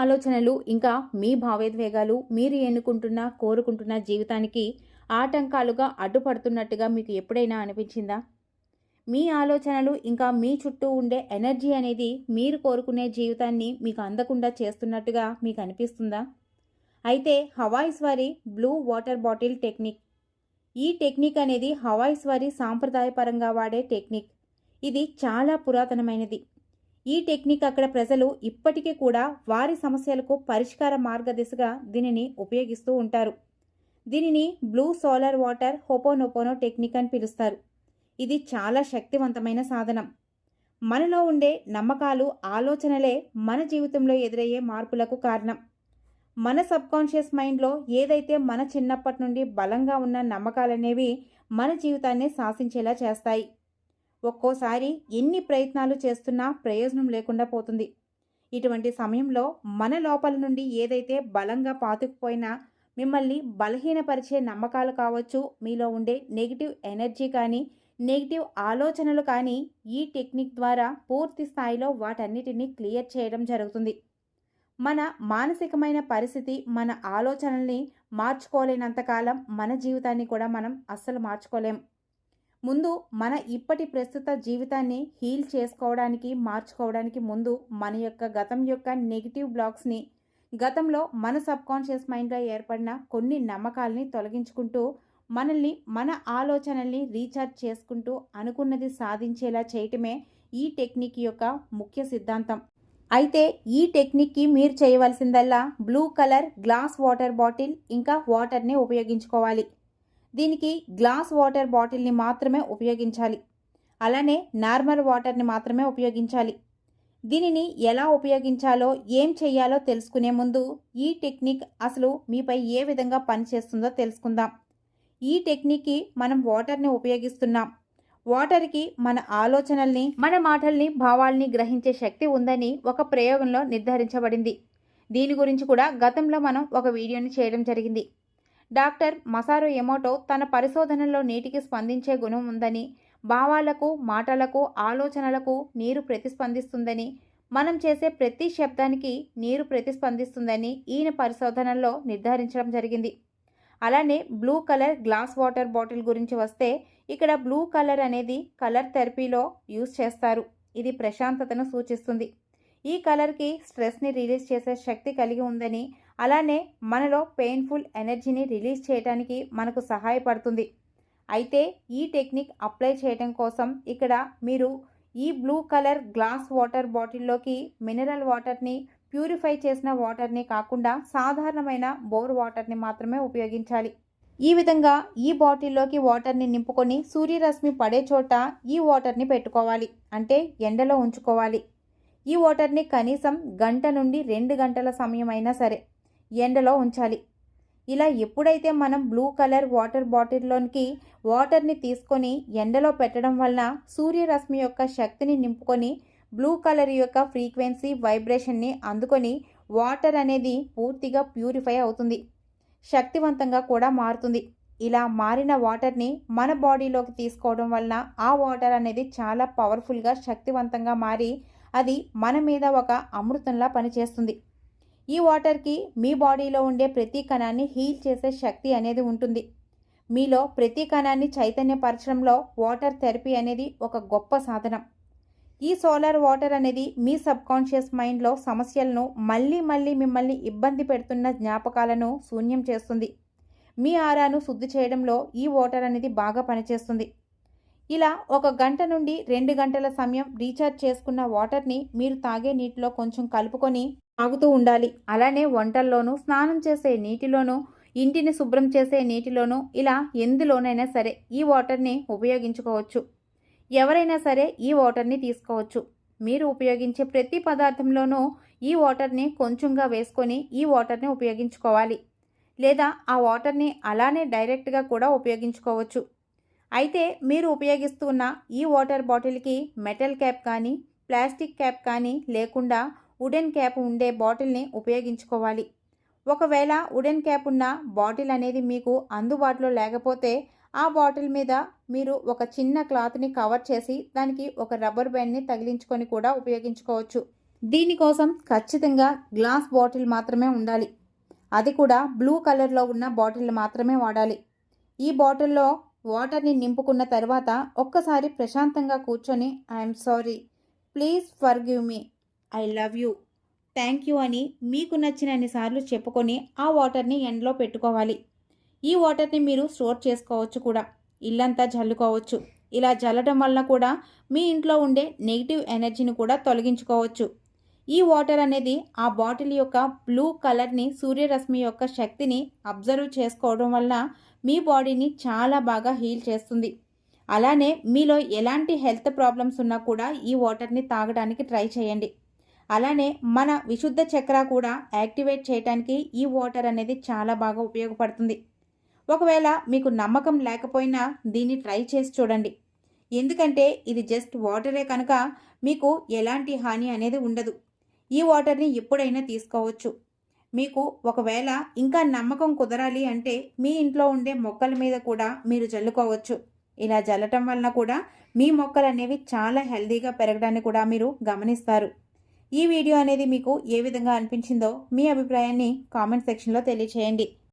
ఆలోచనలు ఇంకా మీ భావోద్వేగాలు మీరు ఎన్నుకుంటున్న కోరుకుంటున్న జీవితానికి ఆటంకాలుగా అడ్డుపడుతున్నట్టుగా మీకు ఎప్పుడైనా అనిపించిందా? మీ ఆలోచనలు ఇంకా మీ చుట్టూ ఉండే ఎనర్జీ అనేది మీరు కోరుకునే జీవితాన్ని మీకు అందకుండా చేస్తున్నట్టుగా మీకు అనిపిస్తుందా? అయితే హవాయిస్ వారి బ్లూ వాటర్ బాటిల్ టెక్నిక్. ఈ టెక్నిక్ అనేది హవాయిస్ వారి సాంప్రదాయపరంగా వాడే టెక్నిక్. ఇది చాలా పురాతనమైనది. ఈ టెక్నిక్ అక్కడ ప్రజలు ఇప్పటికీ కూడా వారి సమస్యలకు పరిష్కార మార్గదిశగా దీనిని ఉపయోగిస్తూ ఉంటారు. దీనిని blue solar water Ho'oponopono technique అని పిలుస్తారు. ఇది చాలా శక్తివంతమైన సాధనం. మనలో ఉండే నమ్మకాలు ఆలోచనలే మన జీవితంలో ఎదురయ్యే మార్పులకు కారణం. మన సబ్కాన్షియస్ మైండ్లో ఏదైతే మన చిన్నప్పటి నుండి బలంగా ఉన్న నమ్మకాలనేవి మన జీవితాన్ని శాసించేలా చేస్తాయి. ఒక్కోసారి ఎన్ని ప్రయత్నాలు చేస్తున్నా ప్రయోజనం లేకుండా పోతుంది. ఇటువంటి సమయంలో మన లోపల నుండి ఏదైతే బలంగా పాతుకుపోయినా మిమ్మల్ని బలహీనపరిచే నమ్మకాలు కావచ్చు మీలో ఉండే నెగిటివ్ ఎనర్జీ కానీ నెగిటివ్ ఆలోచనలు కానీ ఈ టెక్నిక్ ద్వారా పూర్తి స్థాయిలో వాటన్నిటిని క్లియర్ చేయడం జరుగుతుంది. మన మానసికమైన పరిస్థితి మన ఆలోచనల్ని మార్చుకోలేనంతకాలం మన జీవితాన్ని కూడా మనం అస్సలు మార్చుకోలేం. ముందు మన ఇప్పటి ప్రస్తుత జీవితాన్ని హీల్ చేసుకోవడానికి మార్చుకోవడానికి ముందు మన యొక్క గతం యొక్క నెగిటివ్ బ్లాక్స్ని గతంలో మన సబ్కాన్షియస్ మైండ్లో ఏర్పడిన కొన్ని నమ్మకాలని తొలగించుకుంటూ మనల్ని మన ఆలోచనల్ని రీఛార్జ్ చేసుకుంటూ అనుకున్నది సాధించేలా చేయటమే ఈ టెక్నిక్ యొక్క ముఖ్య సిద్ధాంతం. అయితే ఈ టెక్నిక్కి మీరు చేయవలసిందల్లా blue colour glass water bottle ఇంకా వాటర్ని ఉపయోగించుకోవాలి. దీనికి గ్లాస్ వాటర్ బాటిల్ని మాత్రమే ఉపయోగించాలి. అలానే నార్మల్ వాటర్ని మాత్రమే ఉపయోగించాలి. దీనిని ఎలా ఉపయోగించాలో ఏం చేయాలో తెలుసుకునే ముందు ఈ టెక్నిక్ అసలు మీపై ఏ విధంగా పనిచేస్తుందో తెలుసుకుందాం. ఈ టెక్నిక్కి మనం వాటర్ని ఉపయోగిస్తున్నాం. వాటర్కి మన ఆలోచనల్ని మన మాటల్ని భావాల్ని గ్రహించే శక్తి ఉందని ఒక ప్రయోగంలో నిర్ధారించబడింది. దీని గురించి కూడా గతంలో మనం ఒక వీడియోని చేయడం జరిగింది. డాక్టర్ మసారు ఎమోటో తన పరిశోధనలో నీటికి స్పందించే గుణం ఉందని భావాలకు మాటలకు ఆలోచనలకు నీరు ప్రతిస్పందిస్తుందని మనం చేసే ప్రతి శబ్దానికి నీరు ప్రతిస్పందిస్తుందని ఈయన పరిశోధనల్లో నిర్ధారించడం జరిగింది. అలానే blue colour glass water bottle గురించి వస్తే ఇక్కడ బ్లూ కలర్ అనేది కలర్ థెరపీలో యూజ్ చేస్తారు. ఇది ప్రశాంతతను సూచిస్తుంది. ఈ కలర్కి స్ట్రెస్ని రిలీజ్ చేసే శక్తి కలిగి ఉందని అలానే మనలో పెయిన్ఫుల్ ఎనర్జీని రిలీజ్ చేయడానికి మనకు సహాయపడుతుంది. అయితే ఈ టెక్నిక్ అప్లై చేయడం కోసం ఇక్కడ మీరు ఈ బ్లూ కలర్ గ్లాస్ వాటర్ బాటిల్లోకి మినరల్ వాటర్ని ప్యూరిఫై చేసిన వాటర్ని కాకుండా సాధారణమైన బోర్ వాటర్ని మాత్రమే ఉపయోగించాలి. ఈ విధంగా ఈ బాటిల్లోకి వాటర్ని నింపుకొని సూర్యరశ్మి పడే చోట ఈ వాటర్ని పెట్టుకోవాలి. అంటే ఎండలో ఉంచుకోవాలి. ఈ వాటర్ని కనీసం గంట నుండి రెండు గంటల సమయం అయినా సరే ఎండలో ఉంచాలి. ఇలా ఎప్పుడైతే మనం బ్లూ కలర్ వాటర్ బాటిల్లోనికి వాటర్ని తీసుకొని ఎండలో పెట్టడం వలన సూర్యరశ్మి యొక్క శక్తిని నింపుకొని బ్లూ కలర్ యొక్క ఫ్రీక్వెన్సీ వైబ్రేషన్ని అందుకొని వాటర్ అనేది పూర్తిగా ప్యూరిఫై అవుతుంది. శక్తివంతంగా కూడా మారుతుంది. ఇలా మారిన వాటర్ని మన బాడీలోకి తీసుకోవడం వలన ఆ వాటర్ అనేది చాలా పవర్ఫుల్గా శక్తివంతంగా మారి అది మన మీద ఒక అమృతంలా పనిచేస్తుంది. ఈ వాటర్కి మీ బాడీలో ఉండే ప్రతి కణాన్ని హీల్ చేసే శక్తి అనేది ఉంటుంది. మీలో ప్రతి కణాన్ని చైతన్యపరచడంలో వాటర్ థెరపీ అనేది ఒక గొప్ప సాధనం. ఈ సోలార్ వాటర్ అనేది మీ సబ్కాన్షియస్ మైండ్లో సమస్యలను మళ్ళీ మళ్ళీ మిమ్మల్ని ఇబ్బంది పెడుతున్న జ్ఞాపకాలను శూన్యం చేస్తుంది. మీ ఆరాను శుద్ధి చేయడంలో ఈ వాటర్ అనేది బాగా పనిచేస్తుంది. ఇలా ఒక గంట నుండి రెండు గంటల సమయం రీఛార్జ్ చేసుకున్న వాటర్ని మీరు తాగే నీటిలో కొంచెం కలుపుకొని తాగుతూ ఉండాలి. అలానే వంటల్లోనూ స్నానం చేసే నీటిలోనూ ఇంటిని శుభ్రం చేసే నీటిలోనూ ఇలా ఎందులోనైనా సరే ఈ వాటర్ని ఉపయోగించుకోవచ్చు. ఎవరైనా సరే ఈ వాటర్ని తీసుకోవచ్చు. మీరు ఉపయోగించే ప్రతి పదార్థంలోనూ ఈ వాటర్ని కొంచెంగా వేసుకొని ఈ వాటర్ని ఉపయోగించుకోవాలి. లేదా ఆ వాటర్ని అలానే డైరెక్ట్గా కూడా ఉపయోగించుకోవచ్చు. అయితే మీరు ఉపయోగిస్తున్న ఈ వాటర్ బాటిల్కి మెటల్ క్యాప్ కానీ ప్లాస్టిక్ క్యాప్ కానీ లేకుండా వుడెన్ క్యాప్ ఉండే బాటిల్ని ఉపయోగించుకోవాలి. ఒకవేళ వుడెన్ క్యాప్ ఉన్న బాటిల్ అనేది మీకు అందుబాటులో లేకపోతే ఆ బాటిల్ మీద మీరు ఒక చిన్న క్లాత్ని కవర్ చేసి దానికి ఒక రబ్బర్ బ్యాండ్ని తగిలించుకొని కూడా ఉపయోగించుకోవచ్చు. దీనికోసం ఖచ్చితంగా గ్లాస్ బాటిల్ మాత్రమే ఉండాలి. అది కూడా బ్లూ కలర్లో ఉన్న బాటిల్ మాత్రమే వాడాలి. ఈ బాటిల్లో వాటర్ని నింపుకున్న తర్వాత ఒక్కసారి ప్రశాంతంగా కూర్చొని I'm sorry please forgive me. I love you. Thank you అని మీకు నచ్చినన్ని సార్లు చెప్పుకొని ఆ వాటర్ని ఎండలో పెట్టుకోవాలి. ఈ వాటర్ని మీరు స్టోర్ చేసుకోవచ్చు కూడా. ఇల్లంతా జల్లుకోవచ్చు. ఇలా జల్లడం వలన కూడా మీ ఇంట్లో ఉండే నెగిటివ్ ఎనర్జీని కూడా తొలగించుకోవచ్చు. ఈ వాటర్ అనేది ఆ బాటిల్ యొక్క బ్లూ కలర్ని సూర్యరశ్మి యొక్క శక్తిని అబ్జర్వ్ చేసుకోవడం వల్ల మీ బాడీని చాలా బాగా హీల్ చేస్తుంది. అలానే మీలో ఎలాంటి హెల్త్ ప్రాబ్లమ్స్ ఉన్నా కూడా ఈ వాటర్ని తాగడానికి ట్రై చేయండి. అలానే మన విశుద్ధ చక్ర కూడా యాక్టివేట్ చేయడానికి ఈ వాటర్ అనేది చాలా బాగా ఉపయోగపడుతుంది. ఒకవేళ మీకు నమ్మకం లేకపోయినా దీన్ని ట్రై చేసి చూడండి. ఎందుకంటే ఇది జస్ట్ వాటరే కనుక మీకు ఎలాంటి హాని అనేది ఉండదు. ఈ వాటర్ని ఎప్పుడైనా తీసుకోవచ్చు. మీకు ఒకవేళ ఇంకా నమ్మకం కుదరాలి అంటే మీ ఇంట్లో ఉండే మొక్కల మీద కూడా మీరు జల్లుకోవచ్చు. ఇలా జల్లటం వలన కూడా మీ మొక్కలు అనేవి చాలా హెల్దీగా పెరగడాన్ని కూడా మీరు గమనిస్తారు. ఈ వీడియో అనేది మీకు ఏ విధంగా అనిపించిందో మీ అభిప్రాయాన్ని కామెంట్ సెక్షన్లో తెలియచేయండి.